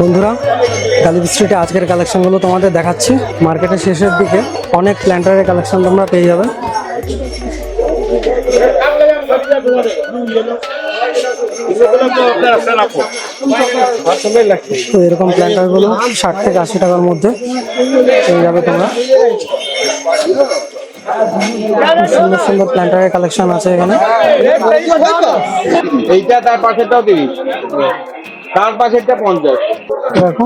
বন্ধুরা কালী স্ট্রিটে আজকের কালেকশনগুলো তোমাদের দেখাচ্ছি। মার্কেটের শেষের দিকে অনেক প্ল্যান্টারের কালেকশন তোমরা পেয়ে যাবে। তো এরকম প্ল্যান্টারগুলো ষাট থেকে আশি টাকার মধ্যে পেয়ে যাবে তোমরা। সুন্দর সুন্দর প্ল্যান্টারের কালেকশন আছে এখানে। এইটা তার পাশেরটাও তিরিশ তার পাশেরটা পঞ্চাশ। দেখো,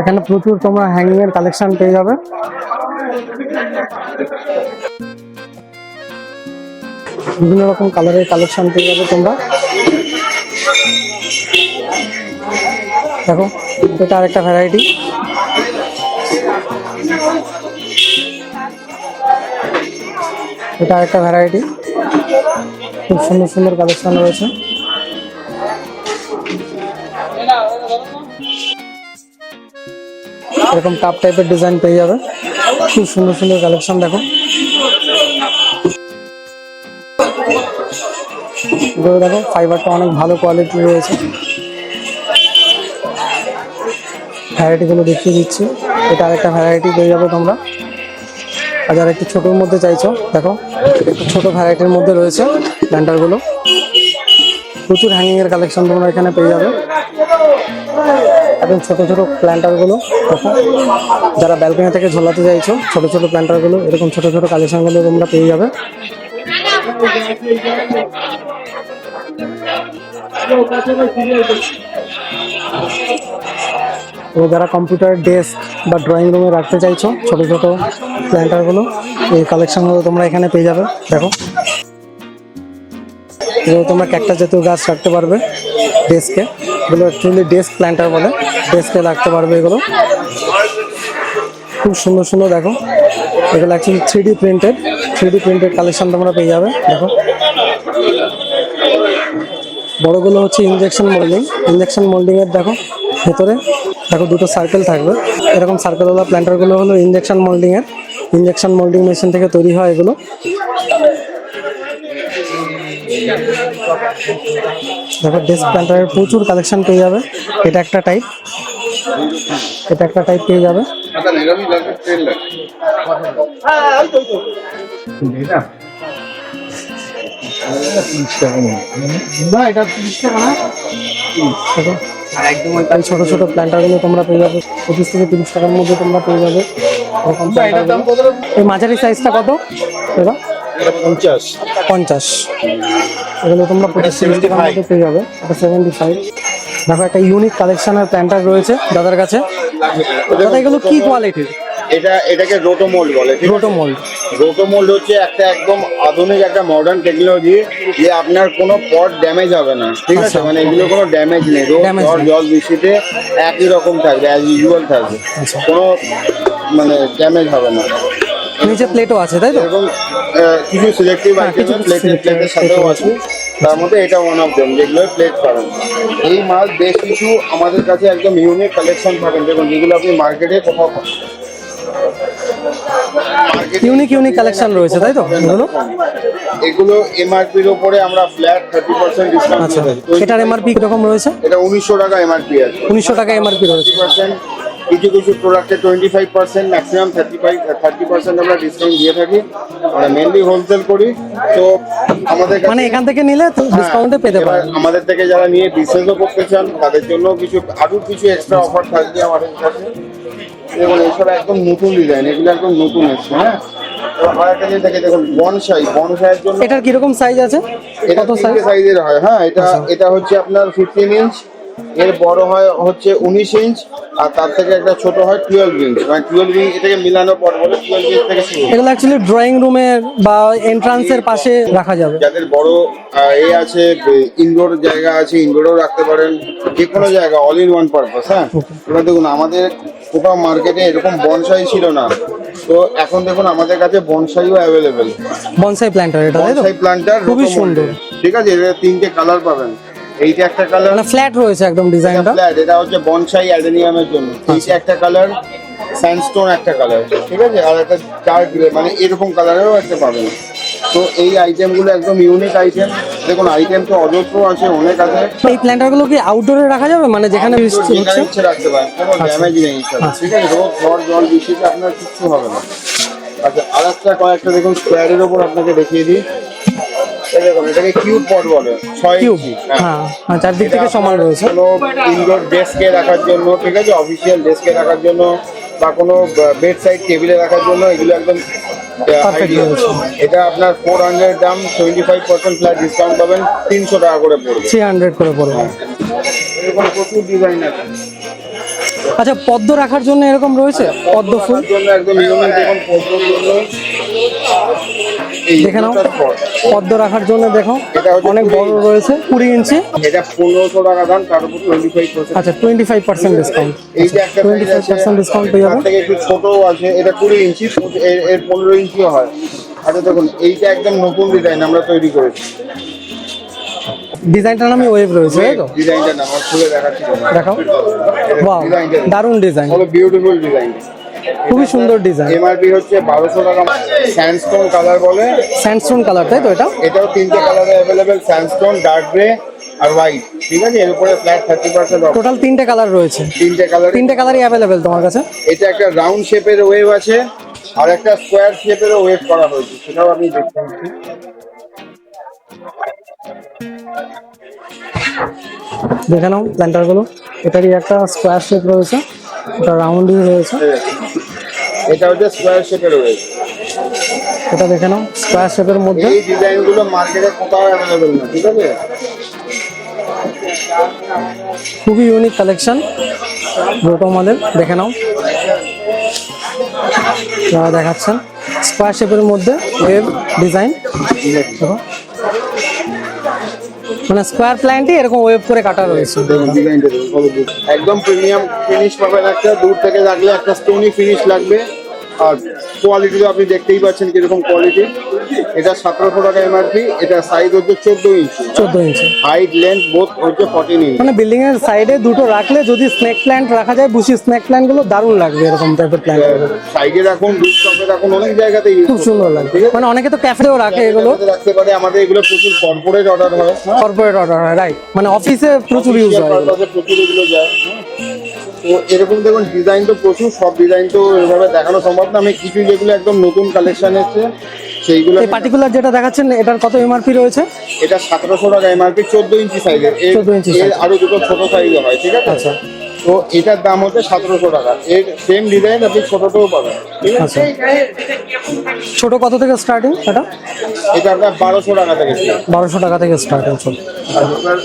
এখানে প্রচুর তোমরা হ্যাঙ্গিং এর কালেকশন পেয়ে যাবে। বিভিন্ন রকম কালারের কালেকশন পেয়ে যাবে তোমরা। দেখো, এটা আরেকটা ভ্যারাইটি এটা আরেকটা ভ্যারাইটি খুব সুন্দর সুন্দর কালেকশন রয়েছে। এরকম কাপ টাইপের ডিজাইন পেয়ে যাবে। খুব সুন্দর সুন্দর কালেকশন দেখো। দেখো ফাইবারটা অনেক ভালো কোয়ালিটি রয়েছে। ভ্যারাইটিগুলো দেখিয়ে দিচ্ছি। এটা আরেকটা ভ্যারাইটি পেয়ে যাবে তোমরা। আর যারা একটু ছোটোর মধ্যে চাইছো, দেখো, একটু ছোটো ভ্যারাইটির মধ্যে রয়েছে প্ল্যান্টারগুলো প্রচুর হ্যাঙ্গিংয়ের কালেকশন তোমরা এখানে পেয়ে যাবে। একদম ছোট ছোট প্ল্যান্টারগুলো যারা ব্যালকনি থেকে ঝোলাতে চাইছো ছোট ছোট প্ল্যান্টারগুলো এরকম ছোট ছোট কালেকশনগুলো তোমরা পেয়ে যাবে। তো যারা কম্পিউটার ডেস্ক বা ড্রয়িং রুমে রাখতে চাইছো, ছোট ছোট প্ল্যান্টারগুলো এই কালেকশনগুলো তোমরা এখানে পেয়ে যাবে, দেখো। তোমরা ক্যাকটাস জাতীয় গাছ রাখতে পারবে ডেস্কে এগুলো অ্যাকচুয়ালি ডেস্ক প্ল্যান্টার বলে। ডেস্কে রাখতে পারবে এগুলো। খুব সুন্দর সুন্দর, দেখো। এগুলো actually three D printed three D printed collection তোমরা পেয়ে যাবে, দেখো। বড়গুলো হচ্ছে ইঞ্জেকশন মোল্ডিং ইঞ্জেকশন মোল্ডিং এর, দেখো, ভেতরে, দেখো, দুটো সার্কেল থাকবে। এরকম সার্কেলওয়ালা প্ল্যান্টারগুলো হলো injection moulding injection moulding machine থেকে তৈরি হয় এগুলো। দেখো ডেস্ক প্ল্যান্টারের প্রচুর কালেকশন পেয়ে যাবে। এটা একটা টাইপ এটা একটা টাইপ পেয়ে যাবে। ছোট ছোট প্ল্যান্টারগুলো তোমরা পেয়ে যাবে। পঁচিশ থেকে তিরিশ টাকার মধ্যে তোমরা পেয়ে যাবে। এই মাঝারি সাইজটা কত? এবার পঞ্চাশ। পঞ্চাশ। এগুলো তোমরা তিরিশ টাকার মধ্যে পেয়ে যাবে। এটা সেভেন্টি ফাইভ দেখো একটা ইউনিক কালেকশনের প্যান্টার রয়েছে দাদার কাছে। দাদা এগুলো কি কোয়ালিটির এটা এটাকে রোটো মোল্ড বলে রোটো মোল্ড রোটো মোল্ড হচ্ছে একটা একদম আধুনিক একটা মডার্ন টেকনোলজি যে আপনার কোনো পট ড্যামেজ হবে না ঠিক আছে? আচ্ছা। মানে এগুলো কোনো ড্যামেজ নেই। Damage জল বৃষ্টিতে একই রকম থাকবে অ্যাজ ইউজুয়াল থাকবে। আচ্ছা। কোনো মানে ড্যামেজ হবে না। নিচে প্লেটও আছে তাই তো? কিছু সিলেক্টিভ আইটেম প্লেটের প্লেটের সাথেও আছে। তার মধ্যে এটা ওয়ান অফ দেম যেগুলো প্লেট পাবেন। এই মাল বেশ কিছু আমাদের কাছে একদম ইউনিক কালেকশন পাবেন দেখুন যেগুলো আপনি মার্কেটে কোথাও পাবেন। ইউনিক ইউনিক কালেকশন রয়েছে তাই তো? এগুলো এগুলো এমআরপির উপরে আমরা ফ্ল্যাট থার্টি পার্সেন্ট ডিসকাউন্ট আচ্ছা এটার এমআরপি কীরকম রয়েছে? এটা উনিশশো টাকা এমআরপি আছে। উনিশশো টাকা এমআরপি রয়েছে। কিছু কিছু প্রোডাক্টে twenty five percent maximum thirty five thirty percent আমরা ডিসকাউন্ট দিয়ে থাকি। আমরা মেনলি হোলসেল করি। তো আমাদের মানে এখান থেকে নিলে ডিসকাউন্টে পেতে এবার পারেন আমাদের থেকে যারা নিয়ে বিজনেসও করতে চান তাদের জন্য কিছু আরও কিছু এক্সট্রা অফার থাকবে আমাদের কাছে। দেখুন এসব একদম নতুন ডিজাইন এগুলো একদম নতুন এসছে হ্যাঁ? দেখুন বনসাই বনসাইয়ের জন্য এটার কীরকম সাইজ আছে? এটা কত সাইজের হয় হ্যাঁ? এটা আচ্ছা। এটা হচ্ছে আপনার ফিফটিন ইঞ্চ এর বড় হয় হচ্ছে উনিশ ইঞ্চ আর তার থেকে একটা ছোট হয় টুয়েলভ ইঞ্চ মানে টুয়েলভ ইঞ্চ এটাকে মিলানোর পর বলে টুয়েলভ ইঞ্চ থেকে শুরু এগুলো অ্যাকচুয়ালি ড্রয়িং রুমের বা এন্ট্রান্সের পাশে রাখা যাবে। যাদের বড় এ আছে ইনডোর জায়গা আছে ইনডোরেও রাখতে পারেন। যে কোনো জায়গা অল ইন ওয়ান পারপাস হ্যাঁ? এবার দেখুন আমাদের কোথাও মার্কেটে এরকম বনসাই ছিল না। তো এখন দেখুন আমাদের কাছে বনসাইও অ্যাভেলেবেল বনসাই প্ল্যান্টার এটা বনসাই প্লান্টার খুবই সুন্দর। ঠিক আছে এটা তিনটে কালার পাবেন। এইটা একটা কালার মানে ফ্ল্যাট রয়েছে একদম ডিজাইনটা ফ্ল্যাট এটা হচ্ছে বনসাই অ্যাডেনিয়ামের জন্য। এইটা একটা কালার স্যান্ডস্টোন একটা কালার ঠিক আছে? আর একটা ডার্ক গ্রে মানে এরকম কালারেরও একটা পাবেন। তো এই আইটেমগুলো একদম ইউনিক আইটেম দেখুন আইটেম তো অজস্র আছে অনেক আছে। এই প্ল্যান্টারগুলো কি আউটডোরে রাখা যাবে? মানে যেখানে বৃষ্টি হচ্ছে? রাখতে পারেন। কোনো ড্যামেজ নেই ঠিক আছে? রোদ ঝড় জল বৃষ্টিতে আপনার কিচ্ছু হবে না। আচ্ছা আর একটা কয়েকটা দেখুন স্কোয়ারের ওপর আপনাকে দেখিয়ে দিই। এটাকে কিউব পট বলে। ছয় কিউব হ্যাঁ। হ্যাঁ। হ্যাঁ, চারদিক থেকে সমান রয়েছে। কোনো ইনডোর ডেস্কে রাখার জন্য ঠিক আছে? অফিসিয়াল ডেস্কে রাখার জন্য বা কোনো বেড সাইড টেবিলে রাখার জন্য এগুলো একদম। এটা আপনার ফোর হান্ড্রেড দাম twenty five percent plus discount পাবেন তিনশো টাকা করে পড়বে। থ্রি হান্ড্রেড করে পড়বে। এরকম প্রচুর ডিজাইন আছে। আচ্ছা পদ্ম রাখার জন্য এরকম রয়েছে? পদ্ম ফুল? জন্য একদম দেখে নাও পদ্ম রাখার জন্য দেখো এটা অনেক বড় রয়েছে কুড়ি ইঞ্চি। এটা পনেরোশো টাকা দাম তার উপর টোয়েন্টি ফাইভ পার্সেন্ট আচ্ছা টোয়েন্টি ফাইভ পার্সেন্ট ডিসকাউন্ট এই যে একটা টোয়েন্টি ফাইভ পার্সেন্ট ডিসকাউন্ট পেয়ে যাবে। একটু ছোটও আছে এটা কুড়ি ইঞ্চি এর পনেরো ইঞ্চিও হয়। আচ্ছা দেখুন এইটা একদম নতুন ডিজাইন আমরা তৈরি করেছি। ডিজাইনটার নামে ওয়েভ রয়েছে তাই তো? ডিজাইনটা না খুলে দেখাচ্ছি দেখাও। ডিজাইনটা দারুণ ডিজাইন হলো বিউটিফুল ডিজাইন খুবই সুন্দর ডিজাইন এমআরপি হচ্ছে বারোশো টাকা স্যান্ডস্টোন কালার বলে। স্যান্ডস্টোন কালার তাই তো এটা? এটাও তিনটে কালারে অ্যাভেলেবেল স্যান্ডস্টোন ডার্ক গ্রে আর হোয়াইট ঠিক আছে? এর উপরে flat thirty percent off total তিনটে কালার রয়েছে। তিনটে কালার তিনটে কালারই অ্যাভেলেবেল তোমার কাছে? এটা একটা রাউন্ড শেপের ওয়েভ আছে আর একটা স্কোয়ার শেপেরও ওয়েভ করা হয়েছে। সেটাও আপনি দেখতে পাচ্ছেন দেখে নাও প্ল্যান্টারগুলো এটারই একটা স্কোয়ার শেপ রয়েছে। এটা রাউন্ডই রয়েছে। এটা হচ্ছে স্কোয়ার শেপের ওয়েভ এটা দেখে নাও স্কোয়ার শেপের মধ্যে। এই ডিজাইনগুলো মার্কেটে কোথাও অ্যাভেলেবেল না ঠিক আছে? খুবই ইউনিক কালেকশন রোটো মডেল দেখে নাও। যারা দেখাচ্ছেন স্কোয়ার শেপের মধ্যে ওয়েব ডিজাইন দেখো। মানে স্কোয়ার প্ল্যান্টই এরকম ওয়েভ করে কাটা রয়েছে। একদম প্রিমিয়াম ফিনিশ পাবেন একটা, দূর থেকে লাগলে একটা স্টোনি ফিনিশ লাগবে আর কোয়ালিটি তো আপনি দেখতেই পাচ্ছেন কীরকম কোয়ালিটি। এটা সতেরোশো টাকা এমআরপি এটা সাইজ হচ্ছে চোদ্দ ইঞ্চি চোদ্দ ইঞ্চি হাইট লেন্থ বোথ হচ্ছে ফর্টিন ইঞ্চি মানে বিল্ডিং এর সাইডে দুটো রাখলে যদি স্নেক প্ল্যান্ট রাখা যায় বুঝি স্নেক প্ল্যান্টগুলো দারুণ লাগবে এরকম টাইপের প্ল্যান্ট সাইডে রাখুন রুফটপে রাখুন অনেক জায়গাতে খুব সুন্দর লাগবে। মানে অনেকে তো ক্যাফেও রাখে এগুলো। রাখতে পারে আমাদের এগুলো প্রচুর কর্পোরেট অর্ডার হয়। কর্পোরেট অর্ডার হয় রাইট মানে অফিসে প্রচুর ইউজ হয় প্রচুর এগুলো যায়। হ্যাঁ। তো এরকম দেখুন ডিজাইন তো প্রচুর সব ডিজাইন তো এভাবে দেখানো সম্ভব না। আমি কিছু যেগুলো একদম নতুন কালেকশন এসছে সেইগুলো এই পার্টিকুলার যেটা দেখাচ্ছেন এটার কত এমআরপি রয়েছে? এটা সতেরোশো টাকা এমআরপি চোদ্দ ইঞ্চি সাইজের এর। 14 ইঞ্চি আরও দুটো ছোট সাইজ হয় ঠিক আছে? আচ্ছা। তো এটার দাম হচ্ছে সতেরোশো টাকা। এর সেম ডিজাইন আপনি ছোটটাও পাবেন ঠিক আছে? আচ্ছা। ছোট কত থেকে স্টার্টিং এটা? এটা আপনার বারোশো টাকা থেকে। বারোশো টাকা থেকে স্টার্টিং ছোট আর আপনার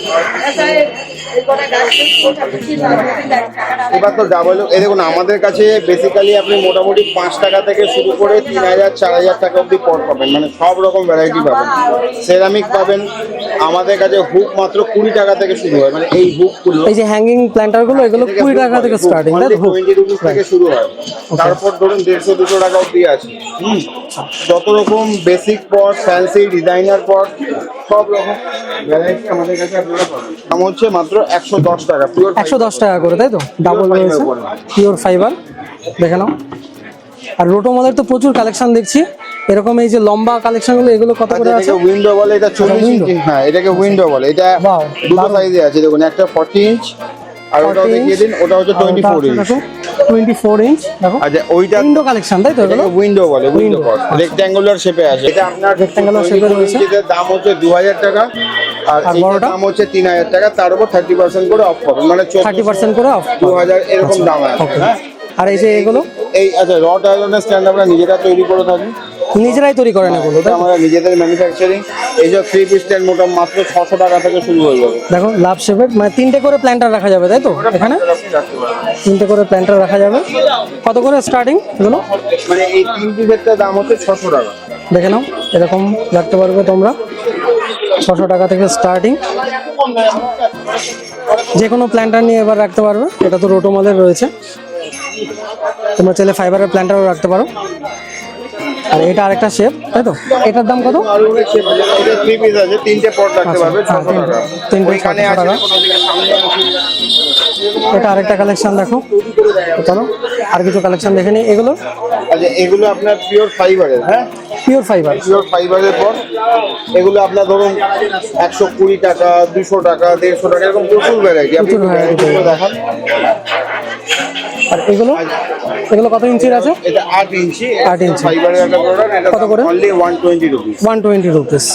এবার তো ডাবল এই দেখুন আমাদের কাছে বেসিক্যালি আপনি মোটামুটি পাঁচ টাকা থেকে শুরু করে তিন হাজার চার হাজার টাকা অব্দি পট পাবেন। মানে সব রকম ভ্যারাইটি পাবেন। সেরামিক পাবেন। আমাদের কাছে হুক মাত্র কুড়ি টাকা থেকে শুরু হয়। মানে এই হুকগুলো এই যে হ্যাঙ্গিং প্ল্যান্টারগুলো এগুলো কুড়ি টাকা থেকে স্টার্টিং টোয়েন্টি রুপিস থেকে শুরু হয়। তারপর ধরুন দেড়শো দুশো টাকা অব্দি আছে। হুম। যত রকম basic pot fancy designer pot সব রকম ভ্যারাইটি আমাদের কাছে আপনারা পাবেন দাম হচ্ছে মাত্র একশো দশ টাকা পিওর একশো দশ টাকা করে তাই তো? ডাবল রয়েছে। পিওর ফাইবার দেখে নাও। আর রোটো মলের তো প্রচুর কালেকশন দেখছি। এরকম এই যে লম্বা কালেকশনগুলো এগুলো কত করে আছে? উইন্ডো বলে এটা চল্লিশ window? ইঞ্চি হ্যাঁ এটাকে উইন্ডো বলে। এটা দুটো সাইজে আছে। দেখুন একটা ফর্টি ইঞ্চ আর ওটাও দেখিয়ে দিন ওটা হচ্ছে twenty four inch twenty four inch দেখো। আচ্ছা ওইটা উইন্ডো কালেকশন তাই তো উইন্ডো বলে উইন্ডো আচ্ছা। রেক্ট্যাঙ্গুলার শেপে আছে। এটা আপনার 24 রয়েছে। দাম হচ্ছে দু হাজার টাকা। আর দাম হচ্ছে তিন হাজার টাকা। তার উপর থার্টি পার্সেন্ট করে অফ পাবেন মানে থার্টি পার্সেন্ট করে অফ দু হাজার এরকম দাম আছে। হ্যাঁ? আর এই যে এগুলো? এই আচ্ছা রড আয়রনের স্ট্যান্ড আমরা নিজেরা তৈরি করে থাকি। নিজেরাই তৈরি করেন এগুলো এটা তো? আমরা নিজেদের ম্যানুফ্যাকচারিং এই যে থ্রি পিস স্ট্যান্ড মোটা মাত্র ছশো টাকা থেকে শুরু হয়ে যাবে। দেখো লাভ শেপের মানে তিনটে করে প্ল্যান্টার রাখা যাবে তাই তো এখানে? তিনটে করে প্ল্যান্টার রাখা যাবে। কত করে স্টার্টিং এগুলো? মানে এই তিন পিসেরটা দাম হচ্ছে ছশো টাকা। দেখে নাও এরকম রাখতে পারবে তোমরা। ছশো টাকা থেকে স্টার্টিং যে কোনো প্ল্যান্টার নিয়ে এবার রাখতে পারবে এটা তো রোটোমলের রয়েছে। তোমরা চাইলে ফাইবারের প্ল্যান্টারও রাখতে পারো। আর এটা আরেকটা শেপ তাই তো? এটার দাম কত? এটা থ্রি পিস আছে তিনটে পট রাখতে পারবে ছশো টাকা। তিনটে ওইখানে 600 আছে টাকা। কোনো দিকে সামনে এটা আরেকটা কালেকশন দেখো। চলো আর কিছু কালেকশন দেখে নিই। এগুলো? আচ্ছা এগুলো আপনার পিওর ফাইবারের হ্যাঁ? পিওর ফাইবার পিওর ফাইবারের পর এগুলো আপনার ধরুন একশো কুড়ি টাকা দুশো টাকা দেড়শো টাকা এরকম প্রচুর ভ্যারাইটি আপনি দেখান। আর এগুলো? এগুলো কত ইঞ্চির আছে? এটা আট ইঞ্চি। আট ইঞ্চি। ফাইবারের একটা প্রোডাক্ট এটা কত করে? অনলি ওয়ান টোয়েন্টি রুপিস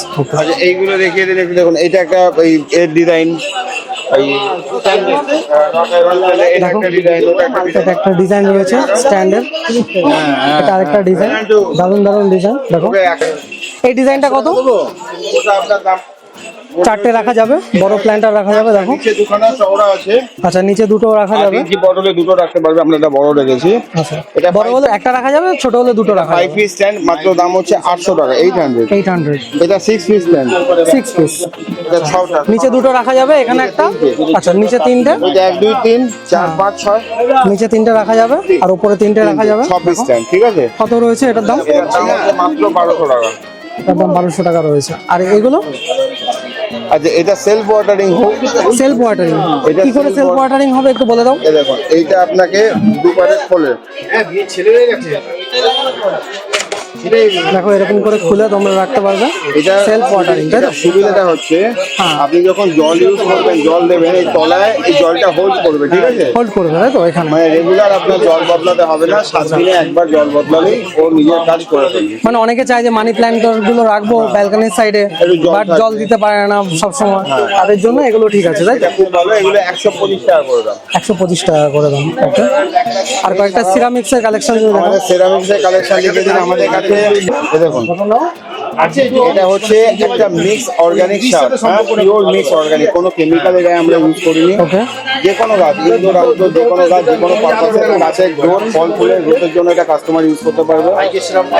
আচ্ছা এইগুলো দেখিয়ে দিন একটু দেখুন এটা একটা এই এর ডিজাইন একটা ডিজাইন রয়েছে স্ট্যান্ডের এটা আরেকটা ডিজাইন দারুণ দারুণ ডিজাইন দেখো। এই ডিজাইনটা কত? ওটা আপনার দাম চারটে রাখা যাবে বড় প্ল্যান্টার রাখা যাবে দেখো। নিচে দুখানা চওড়া আছে। আচ্ছা নিচে দুটো রাখা যাবে। ইঞ্চি বটলে দুটো রাখতে পারবে আমরা এটা বড় রেখেছি। আচ্ছা এটা বড় হলে একটা রাখা যাবে ছোট হলে দুটো রাখা যাবে। পিস স্ট্যান্ড মাত্র দাম হচ্ছে আটশো টাকা এইট হান্ড্রেড এইট হান্ড্রেড এটা six piece stand six piece এটা ছটা। নিচে দুটো রাখা যাবে এখানে একটা। আচ্ছা নিচে তিনটে। এটা এক দুই তিন চার পাঁচ ছয়। নিচে তিনটে রাখা যাবে আর উপরে তিনটে রাখা যাবে ছ পিস স্ট্যান্ড ঠিক আছে? কত রয়েছে এটার দাম হচ্ছে মাত্র বারোশো টাকা। এটার দাম বারোশো টাকা রয়েছে। আর এগুলো? আচ্ছা এটা সেলফ ওয়াটারিং হোক। সেলফ ওয়াটারিং এটা কি করে সেলফ ওয়াটারিং হবে একটু বলে দাও? দেখুন এইটা আপনাকে দুপারে খোলে। দেখো এরকম করে খুলে তোমরা রাখতে পারবে এটা সেলফ ওয়াটারিং তাই সুবিধাটা হচ্ছে হ্যাঁ। আপনি যখন জল ইউজ করবেন জল দেবেন এই তলায় এই জলটা হোল্ড করবে ঠিক আছে? হোল্ড করবে তাই তো এখানে? মানে রেগুলার আপনার জল বদলাতে হবে না সাত দিনে একবার জল বদলালেই ও নিজের কাজ করে ফেলবে। মানে অনেকে চায় যে মানি প্ল্যান্টগুলো রাখব ব্যালকনির সাইডে বাট জল দিতে পারে না সব সময় তাদের জন্য এগুলো ঠিক আছে তাই তো? খুব ভালো এগুলো একশো পঁচিশ টাকা করে দাম। একশো পঁচিশ টাকা করে দাম আর কয়েকটা সিরামিক্সের কালেকশন আমাদের সেরামিক্সের কালেকশন আমাদের দেখুন। এটা হচ্ছে একটা মিক্স অর্গানিক সার হ্যাঁ? পিওর মিক্স অর্গানিক কোনো কেমিক্যালের গায়ে আমরা ইউজ করিনি। যে কোনো গাছ ইনডোর আউটডোর যে কোনো গাছ যে কোনো পারপাসে গাছের গ্রোথ ফল ফুলের গ্রোথের জন্য এটা কাস্টমার ইউজ করতে পারবে।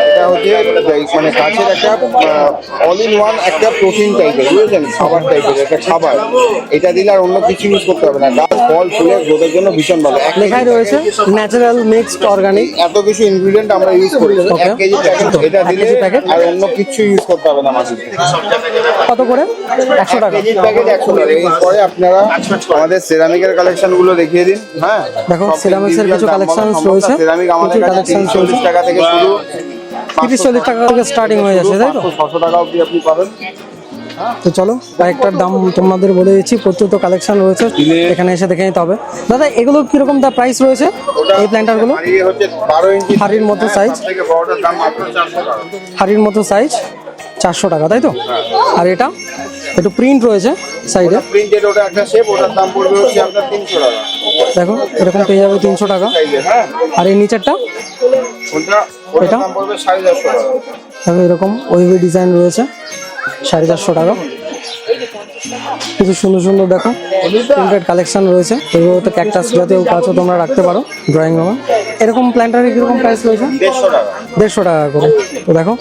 এটা হচ্ছে মানে গাছের একটা অল ইন ওয়ান একটা প্রোটিন টাইপের বুঝেছেন? খাবার টাইপের একটা খাবার। এটা দিলে আর অন্য কিছু ইউজ করতে হবে না। গাছ ফল ফুলের গ্রোথের জন্য ভীষণ ভালো। লেখাই রয়েছে ন্যাচারাল মিক্সড অর্গানিক এত কিছু ইনগ্রিডিয়েন্ট আমরা ইউজ করি। এক কেজি প্যাকেট এটা দিলে আর অন্য কিছু ইউজ করতে হবে না মাটিতে কত করে? একশো টাকা। একশো টাকা। এরপরে আপনারা আমাদের সেরামিকের কালেকশনগুলো দেখিয়ে দিন হ্যাঁ? দেখো, এর কিছু কালেকশন রয়েছে। সেরামিক আমাদের কাছে চল্লিশ টাকা থেকে শুরু। তিরিশ চল্লিশ টাকা থেকে স্টার্টিং হয়ে যাচ্ছে তাই তো? ছশো টাকা অবধি আপনি পাবেন। তো চলো, কয়েকটার দাম তোমাদের বলে দিচ্ছি, প্রচুর তো কালেকশন রয়েছে, এখানে এসে দেখে নিতে হবে। দাদা, এগুলো কীরকম দা প্রাইস রয়েছে? এই প্ল্যান্টারগুলো আর হচ্ছে বারো ইঞ্চি হাড়ির মতো টাকা হাড়ির মতো সাইজ চারশো টাকা, তাই তো? আর এটা, একটু প্রিন্ট রয়েছে সাইডে দেখো, এরকম পেয়ে যাবে তিনশো টাকা। সাইজের আর এই নিচেরটা? এটা? এরকম ওইভি ডিজাইন রয়েছে। সাড়ে চারশো টাকা। কিছু সুন্দর সুন্দর দেখো প্রিন্টেড কালেকশন রয়েছে। এগুলোতে ক্যাকটাস জাতীয় গাছও তোমরা রাখতে পারো ড্রয়িং রুমে এরকম প্ল্যান্টারের কীরকম প্রাইস রয়েছে? দেড়শো টাকা। দেড়শো টাকা করে। তো দেখো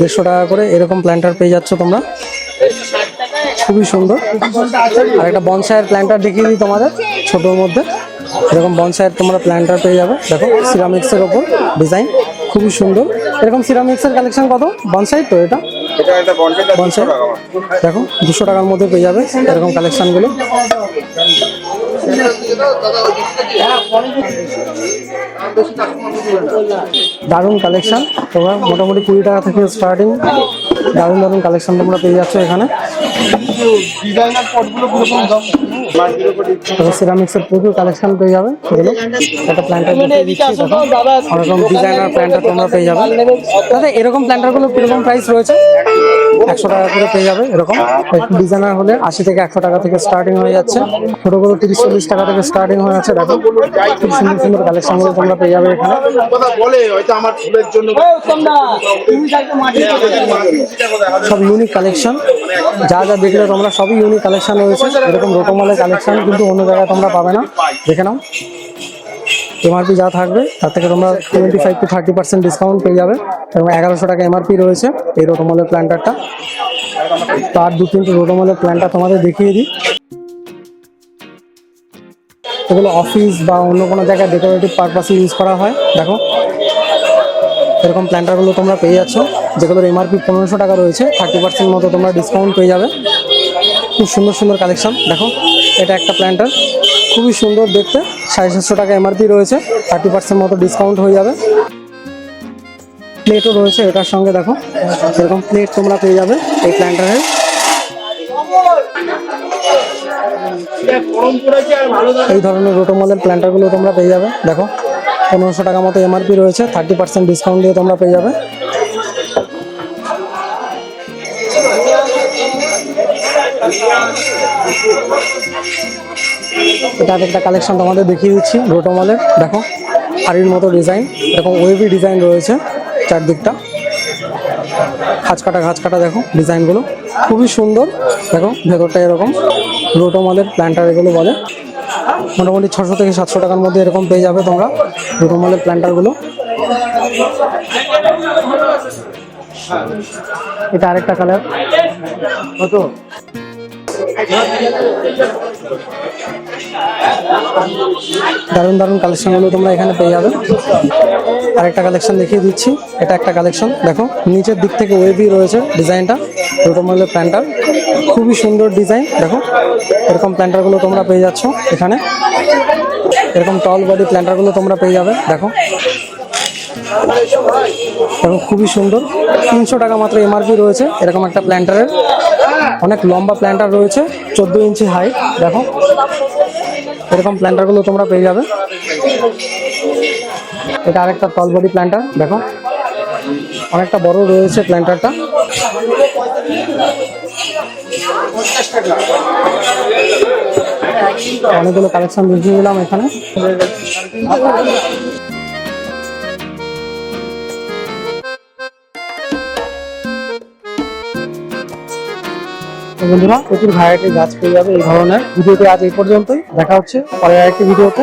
দেড়শো টাকা করে এরকম প্ল্যান্টার পেয়ে যাচ্ছ তোমরা। খুবই সুন্দর। আর একটা বনসাইয়ের প্ল্যান্টার দেখিয়ে দিই তোমাদের ছোটোর মধ্যে। এরকম বনসাইয়ের তোমরা প্ল্যান্টার পেয়ে যাবে। দেখো সিরামিক্সের ওপর ডিজাইন খুবই সুন্দর। এরকম সিরামিক্সের কালেকশন কত? বনসাই তো এটা। বনসাই দেখো দুশো টাকার মধ্যে পেয়ে যাবে এরকম কালেকশনগুলো দারুণ কালেকশন তোমরা মোটামুটি কুড়ি টাকা থেকে স্টার্টিং দারুণ দারুণ কালেকশন তোমরা পেয়ে যাচ্ছ এখানে। সিরামিক্সের প্রচুর কালেকশন পেয়ে যাবে। প্ল্যান্টার অনেকরকম ডিজাইনার প্ল্যান্টার তোমরা পেয়ে যাবে। দাদা, এরকম প্ল্যান্টারগুলো কীরকম প্রাইস রয়েছে? একশো টাকা করে পেয়ে যাবে এরকম। ডিজাইনার হলে আশি থেকে একশো টাকা থেকে স্টার্টিং হয়ে যাচ্ছে। ছোটোগুলো তিরিশ চল্লিশ টাকা থেকে স্টার্টিং হয়ে আছে দেখো। খুব সুন্দর সুন্দর কালেকশনগুলো তোমরা পেয়ে যাবে এখানে। কথা বলে হয়তো আমার ফুলের জন্য সব ইউনিক কালেকশন যা যা দেখলে তোমরা সবই ইউনিক কালেকশন রয়েছে। এরকম রোটোমালের কালেকশন কিন্তু অন্য জায়গায় তোমরা পাবে না। দেখে নাও। এমআরপি যা থাকবে তার থেকে তোমরা twenty five to thirty percent discount পেয়ে যাবে। এবং এগারোশো টাকা এমআরপি রয়েছে এই রোটোমলের প্ল্যান্টারটা তার দু তিনটে রোটোমলের প্ল্যানটা তোমাদের দেখিয়ে দিই। এগুলো অফিস বা অন্য কোনো জায়গায় ডেকোরেটিভ পারপাসে ইউজ করা হয়? দেখো। এরকম প্ল্যান্টারগুলো তোমরা পেয়ে যাচ্ছ, যেগুলোর এমআরপি পনেরোশো টাকা রয়েছে থার্টি পার্সেন্ট মতো তোমরা ডিসকাউন্ট পেয়ে যাবে। খুব সুন্দর সুন্দর কালেকশন দেখো। এটা একটা প্ল্যান্টার খুবই সুন্দর দেখতে, সাড়ে সাতশো টাকা এমআরপি রয়েছে থার্টি পার্সেন্ট মতো ডিসকাউন্ট হয়ে যাবে। প্লেটও রয়েছে এটার সঙ্গে, দেখো। এরকম প্লেট তোমরা পেয়ে যাবে এই প্ল্যান্টারের এই ধরনের রোটো রোটোমলের প্ল্যান্টারগুলো তোমরা পেয়ে যাবে। দেখো, পনেরোশো টাকা মতো এমআরপি রয়েছে থার্টি পার্সেন্ট ডিসকাউন্ট দিয়ে তোমরা পেয়ে যাবে। এটা একটা কালেকশন তোমাদের দেখিয়ে দিচ্ছি রোটোমলের দেখো, হাড়ির মতো ডিজাইন এরকম ওয়েভি ডিজাইন রয়েছে চারদিকটা। খাঁচ কাটা খাঁচ কাটা দেখো ডিজাইনগুলো খুবই সুন্দর, দেখো, ভেতরটা এরকম। রোটোমলের প্ল্যান্টার এগুলো বলে। মোটামুটি ছশো থেকে সাতশো টাকার মধ্যে এরকম পেয়ে যাবে তোমরা রোটোমলের প্ল্যান্টারগুলো এটা আরেকটা কালার কত? দারুণ দারুণ কালেকশনগুলো তোমরা এখানে পেয়ে যাবে। আরেকটা কালেকশন দেখিয়ে দিচ্ছি। এটা একটা কালেকশন। দেখো, নিচের দিক থেকে ওয়েবি রয়েছে ডিজাইনটা। রোটোমলের প্ল্যান্টার খুবই সুন্দর ডিজাইন। দেখো, এরকম প্ল্যান্টারগুলো তোমরা পেয়ে যাচ্ছ এখানে। এরকম টল বডি প্ল্যান্টারগুলো তোমরা পেয়ে যাবে। দেখো এবং খুবই সুন্দর। তিনশো টাকা মাত্র এমআরপি রয়েছে এরকম একটা প্ল্যান্টারের অনেক লম্বা প্ল্যান্টার রয়েছে, চোদ্দ ইঞ্চি হাইট দেখো এরকম প্ল্যান্টারগুলো তোমরা পেয়ে যাবে। এটা আরেকটা টল বডি প্ল্যান্টার দেখো। অনেকটা বড় রয়েছে প্ল্যান্টারটা অনেকগুলো কালেকশন বুঝিয়ে দিলাম এখানে। তো বন্ধুরা, প্রচুর ভ্যারাইটির গাছ পেয়ে যাবে এই ধরনের। ভিডিওটি আজ এই পর্যন্তই। দেখা হচ্ছে পরের আরেকটি ভিডিওতে।